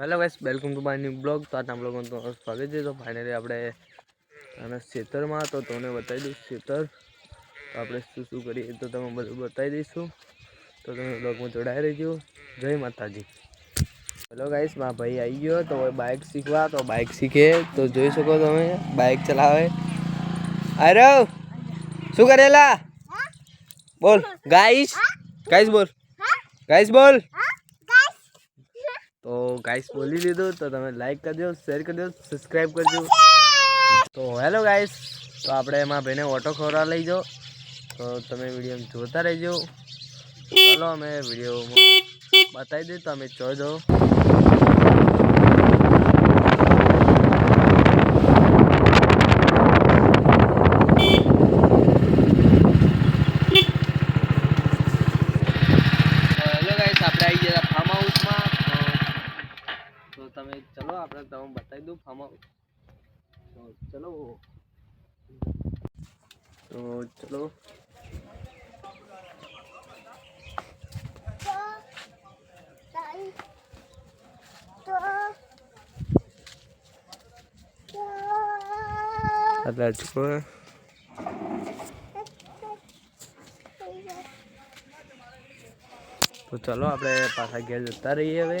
Hello guys welcome to my new blog તો આજના બ્લોગમાં તમારું સ્વાગત છે તો ફાઇનલી આપણે અને ખેતરમાં તો તમને બતાવી દઈશ ખેતર આપણે શું શું કરીએ તો તમે બધું બતાવી દઈશું તો તમે બ્લોગમાં જોડાઈ રહેજો જય માતાજી હેલો ગાઈસ મારા ભાઈ આવી ગયો તો હવે બાઇક શીખવા તો બાઇક શીખે તો જોઈ શકો તમે બાઇક ચલાવે આરવ શું કરેલા બોલ ગાઈસ ગાઈસ બોલ ગાઈસ બોલ તો ગાઈસ બોલી દીધું તો તમે લાઈક કરજો શેર કરજો સબસ્ક્રાઈબ કરજો તો હેલો ગાઈસ તો આપણે એમાં ભાઈને ઓટો ખોરા લઈ જાઓ તો તમે વિડીયો જોતા રહેજો ચાલો અમે વિડીયો બતાવી દઈએ તમે જોઈ દો હેલો ગાઈસ આપણે આવી ગયા તો તમે ચલો આપણે તમે બતાવી દઉં ફાર્મ તો ચલો તો ચલો Ada cukup. તો ચલો આપણે પાછા ઘેર જતા રહીએ હવે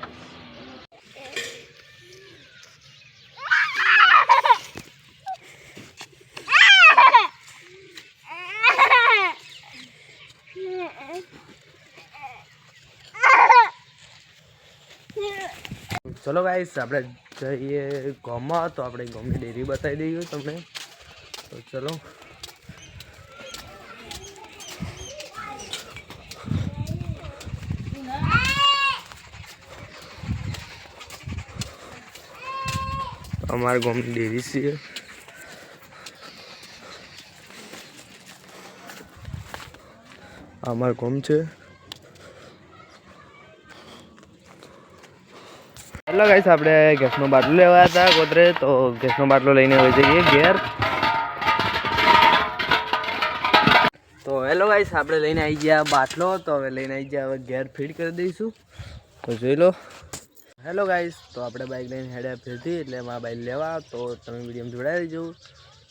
ચલો ગાઈસ આપણે જઈએ ગોમાં તો આપણે ગોમની ડેરી બતાવી દઈએ તમને તો ચલો અમારા ગોમની ડેરી છે અમારું ગોમ છે ગાઈસ આપણે આ ગેસનો બાટલો લેવા આયા હતા કોદરે તો ગેસનો બાટલો લેને હોય જોઈએ ગેર તો હેલો ગાઈસ આપણે લઈને આવી ગયા બાટલો તો હવે લઈને આવી ગયા હવે ગેર ફીડ કરી દઈશુ તો જોઈ લો હેલો ગાઈસ તો આપણે બાઈક લઈને હેડ અપ થઈતી એટલે મા બાઈક લેવા તો ત્રણ વિડીયોમાં જોડી લઈ જો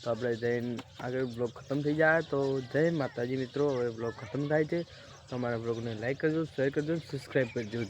તો આપણે જઈન આગળ બ્લોગ ખતમ થઈ જાય તો જય માતાજી મિત્રો હવે બ્લોગ ખતમ થાય છે તમારા બ્લોગને લાઈક કરજો શેર કરજો સબસ્ક્રાઇબ કરજો